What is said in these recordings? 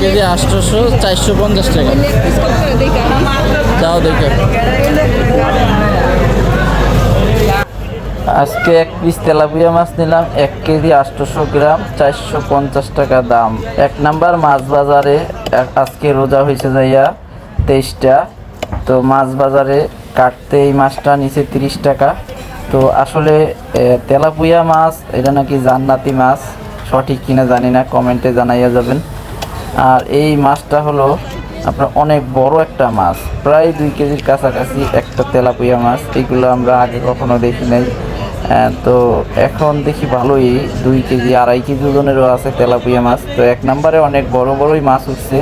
KG আটশোশো, চারশো পঞ্চাশ টাকা। যাও দেখে। আজকে এক পিস তেলাপিয়া মাছ নিলাম, এক কেজি আটশোশো গ্রাম, চারশো পঞ্চাশ টাকা দাম। এক নাম্বার মাছ বাজারে আজকে রোজা হয়েছে যাইয়া তেইশটা। তো মাছ বাজারে কাটতে এই মাছটা নিচে তিরিশ টাকা। তো আসলে তেলাপুয়া মাছ, এটা নাকি জান্নাতি মাছ, সঠিক কিনা জানি না, কমেন্টে জানাইয়া যাবেন। আর এই মাছটা হলো আপনার অনেক বড় একটা মাছ। প্রায় দুই কেজির কাছাকাছি একটা তেলাপুয়া মাছ। এগুলো আমরা আগে কখনো দেখি নাই। তো এখন দেখি ভালোই। দুই কেজি, আড়াই কেজি ওজনেরও আছে তেলাপুয়া মাছ। তো এক নম্বরে অনেক বড় বড়ই মাছ উঠছে।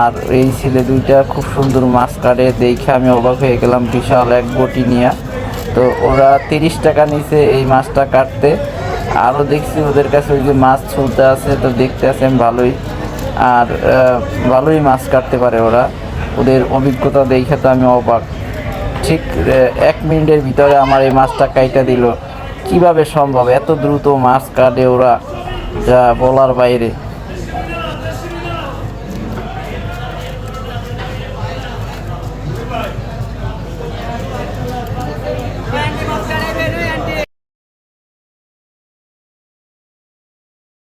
আর এই ছেলে দুইটা খুব সুন্দর মাছ কাটে। দেখে আমি অবাক হয়ে গেলাম, বিশাল এক বটি নিয়ে। তো ওরা তিরিশ টাকা নিচে এই মাছটা কাটতে। আরও দেখছি ওদের কাছে ওই যে মাছ ছুলতে আছে, তো দেখতে আছেন ভালোই। আর ভালোই মাছ কাটতে পারে ওরা। ওদের অভিজ্ঞতা দেখে তো আমি অবাক। ঠিক এক মিনিটের ভিতরে আমার এই মাছটা কাইটা দিল। কীভাবে সম্ভব? এত দ্রুত মাছ কাটে ওরা, যা বলার বাইরে।